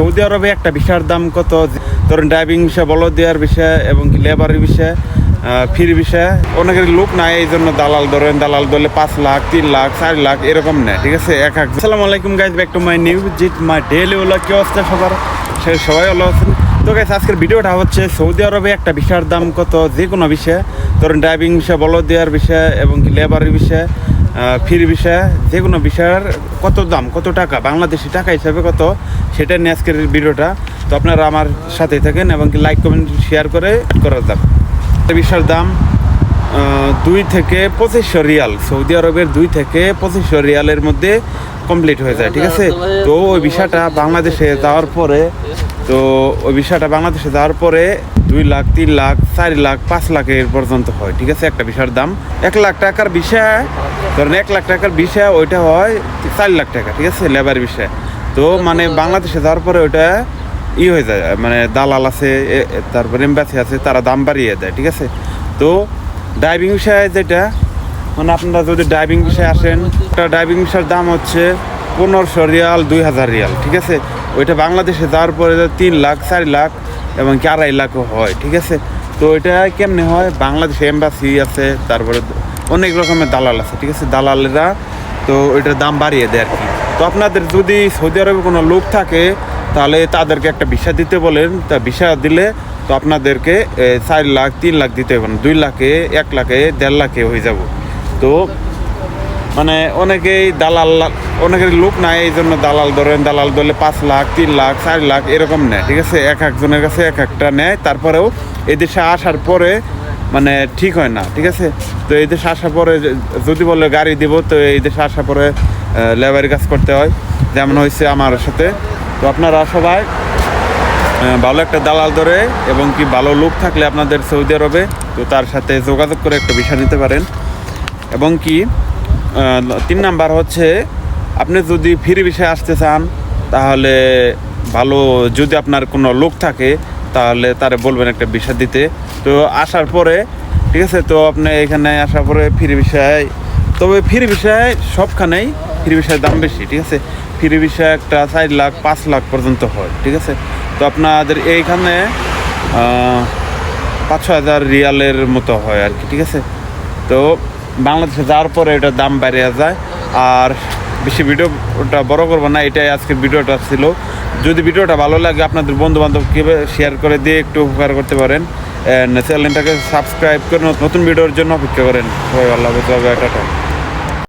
Saudi আরবে একটা ভিসার দাম কত? ধরুন ড্রাইভিং বিষয় বলো দেওয়ার বিষয় এবং কি লেবারের বিষয় ফির বিষয়। অনেকের লোক নাই, এই জন্য দালাল ধরেন, দালাল ধরলে পাঁচ লাখ, তিন লাখ, চার লাখ, এরকম নেয়, ঠিক আছে? এক এক আসসালামু আলাইকুম guys back to my news জিট my daily হলো কি অবস্থা সবার? সে সবাই ভালো আছেন? তো গাইজ আজকের ভিডিওটা হচ্ছে সৌদি আরবে একটা ভিসার দাম কত, যে কোনো বিষয়, ধরুন ড্রাইভিং বিষয় বলো দেওয়ার বিষয় এবং কি লেবারের বিষয় ফির বিষয় যে কোনো বিষয়ের কত দাম, কত টাকা, বাংলাদেশি টাকা হিসাবে কত, সেটা নিয়ে আজকের ভিডিওটা। তো আপনারা আমার সাথে থাকেন এবং লাইক কমেন্ট শেয়ার করে করা যাক বিষয়ের দাম দুই থেকে পঁচিশশো রিয়াল। সৌদি আরবের দুই থেকে পঁচিশশো রিয়ালের মধ্যে কমপ্লিট হয়ে যায়, ঠিক আছে? তো ওই বিষয়টা বাংলাদেশে যাওয়ার পরে তো ওই বিষয়টা বাংলাদেশে যাওয়ার পরে দুই লাখ, তিন লাখ, চার লাখ, পাঁচ লাখের পর্যন্ত হয়, ঠিক আছে? একটা বিষয়ের দাম। এক লাখ টাকার বিষয়, ধরেন এক লাখ টাকার বিষয়, ওইটা হয় চার লাখ টাকা, ঠিক আছে? লেবার বিষয়। তো মানে বাংলাদেশে যাওয়ার পরে ওইটা ই হয়ে যায় মানে দালাল আছে তারপরে এম্বাসি আছে, তারা দাম বাড়িয়ে দেয়, ঠিক আছে? তো ড্রাইভিং বিষয়ে যেটা মানে আপনারা যদি ড্রাইভিং বিষয়ে আসেন একটা ড্রাইভিং বিষয়ের দাম হচ্ছে পনেরোশো রিয়াল, দুই হাজার রিয়াল, ঠিক আছে? ওইটা বাংলাদেশে যাওয়ার পরে তিন লাখ, চার লাখ এবং কি আড়াই লাখও হয়, ঠিক আছে? তো এটা কেমনে হয়? বাংলাদেশে এম্বাসি আছে, তারপরে অনেক রকমের দালাল আছে, ঠিক আছে? দালালেরা তো ওইটার দাম বাড়িয়ে দেয় আর কি। তো আপনাদের যদি সৌদি আরবে কোনো লোক থাকে, তাহলে তাদেরকে একটা ভিসা দিতে বলেন। তা ভিসা দিলে তো আপনাদেরকে চার লাখ, তিন লাখ দিতে হবে দুই লাখে, এক লাখে, দেড় লাখে হয়ে যাব। তো মানে অনেকেই দালাল অনেকের লোক নাই এই জন্য দালাল ধরেন, দালাল ধরলে পাঁচ লাখ, তিন লাখ, চার লাখ, এরকম নেয়, ঠিক আছে? এক একজনের কাছে এক একটা নেয়, তারপরেও এদেশে আসার পরে মানে ঠিক হয় না, ঠিক আছে? তো এই দেশে আসার পরে যদি বলে গাড়ি দিব, তো এই দেশে আসার পরে লেবারি কাজ করতে হয়, যেমন হয়েছে আমার সাথে। তো আপনারা সবাই ভালো একটা দালাল ধরে এবং কি ভালো লোক থাকলে আপনাদের সৌদি আরবে, তো তার সাথে যোগাযোগ করে একটা বিষয় নিতে পারেন। এবং কি তিন নাম্বার হচ্ছে, আপনি যদি ফ্রি বিষয়ে আসতে চান, তাহলে ভালো, যদি আপনার কোনো লোক থাকে, তাহলে তারে বলবেন একটা বিষয় দিতে। তো আসার পরে, ঠিক আছে, তো আপনি এখানে আসার পরে ফ্রি বিষয়, তবে ফ্রি বিষয়ে সবখানেই ফ্রি বিষয়ের দাম বেশি, ঠিক আছে? ফ্রি বিষয় একটা চার লাখ, পাঁচ লাখ পর্যন্ত হয়, ঠিক আছে? তো আপনাদের এইখানে পাঁচ ছ হাজার রিয়ালের মতো হয় আর কি, ঠিক আছে? তো বাংলাদেশে যাওয়ার পরে এটার দাম বেড়ে যায়। আর বেশি ভিডিওটা বড় করব না এটাই আজকের ভিডিওটা ছিল। যদি ভিডিওটা ভালো লাগে আপনাদের বন্ধু কীভাবে শেয়ার করে দিয়ে একটু উপকার করতে পারেন। চ্যানেলটাকে সাবস্ক্রাইব করে নতুন ভিডিওর জন্য অপেক্ষা করেন। সবাই বাই, টাটা।